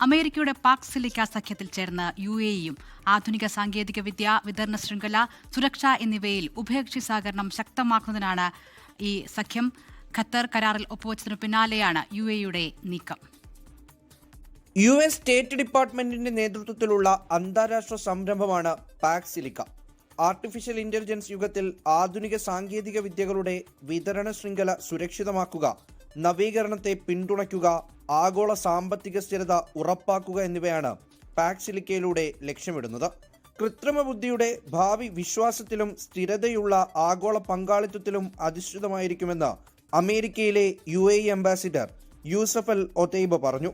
അമേരിക്കയുടെ പാക് സിലിക്ക സഖ്യത്തിൽ ചേർന്ന് U A ഇയും ആധുനിക സാങ്കേതിക വിദ്യ വിതരണ ശൃംഖല സുരക്ഷ എന്നിവയിൽ ഉഭയകക്ഷി സഹകരണം ശക്തമാക്കുന്നതിനാണ് ഈ സഖ്യം ഖത്തർ കരാറിൽ ഒപ്പുവച്ചതിനു പിന്നാലെയാണ് യു എയുടെ നീക്കം. യു എസ് സ്റ്റേറ്റ് ഡിപ്പാർട്ട്മെന്റിന്റെ നേതൃത്വത്തിലുള്ള അന്താരാഷ്ട്ര സംരംഭമാണ് പാക് സിലിക്ക. ആർട്ടിഫിഷ്യൽ ഇന്റലിജൻസ് യുഗത്തിൽ ആധുനിക സാങ്കേതിക വിദ്യകളുടെ വിതരണ ശൃംഖല സുരക്ഷിതമാക്കുക നവീകരണത്തെ പിന്തുണയ്ക്കുക ആഗോള സാമ്പത്തിക സ്ഥിരത ഉറപ്പാക്കുക എന്നിവയാണ് പാക്സിലിക്കയിലൂടെ ലക്ഷ്യമിടുന്നത്. കൃത്രിമ ബുദ്ധിയുടെ ഭാവി വിശ്വാസത്തിലും സ്ഥിരതയുള്ള ആഗോള പങ്കാളിത്തത്തിലും അധിഷ്ഠിതമായിരിക്കുമെന്ന് അമേരിക്കയിലെ U A ambassador Yousef Al Otaiba പറഞ്ഞു.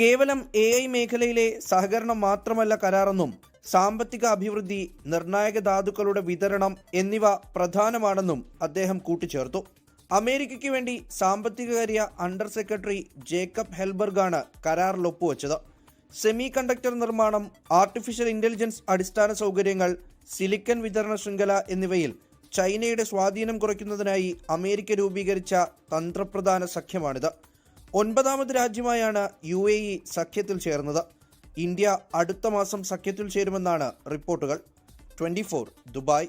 കേവലം എ ഐ മേഖലയിലെ സഹകരണം മാത്രമല്ല കരാറെന്നും സാമ്പത്തിക അഭിവൃദ്ധി നിർണായക ധാതുക്കളുടെ വിതരണം എന്നിവ പ്രധാനമാണെന്നും അദ്ദേഹം കൂട്ടിച്ചേർത്തു. അമേരിക്കയ്ക്ക് വേണ്ടി സാമ്പത്തികകാര്യ അണ്ടർ സെക്രട്ടറി ജേക്കബ് ഹെൽബർഗാണ് കരാറിൽ ഒപ്പുവച്ചത് സെമി കണ്ടക്ടർ നിർമ്മാണം ആർട്ടിഫിഷ്യൽ ഇന്റലിജൻസ് അടിസ്ഥാന സൗകര്യങ്ങൾ സിലിക്കൺ വിതരണ ശൃംഖല എന്നിവയിൽ ചൈനയുടെ സ്വാധീനം കുറയ്ക്കുന്നതിനായി അമേരിക്ക രൂപീകരിച്ച തന്ത്രപ്രധാന സഖ്യമാണിത്. ഒൻപതാമത് രാജ്യമായാണ് യു എ ഇ സഖ്യത്തിൽ ചേർന്നത്. ഇന്ത്യ അടുത്ത മാസം സഖ്യത്തിൽ ചേരുമെന്നാണ് റിപ്പോർട്ടുകൾ. Twenty Dubai.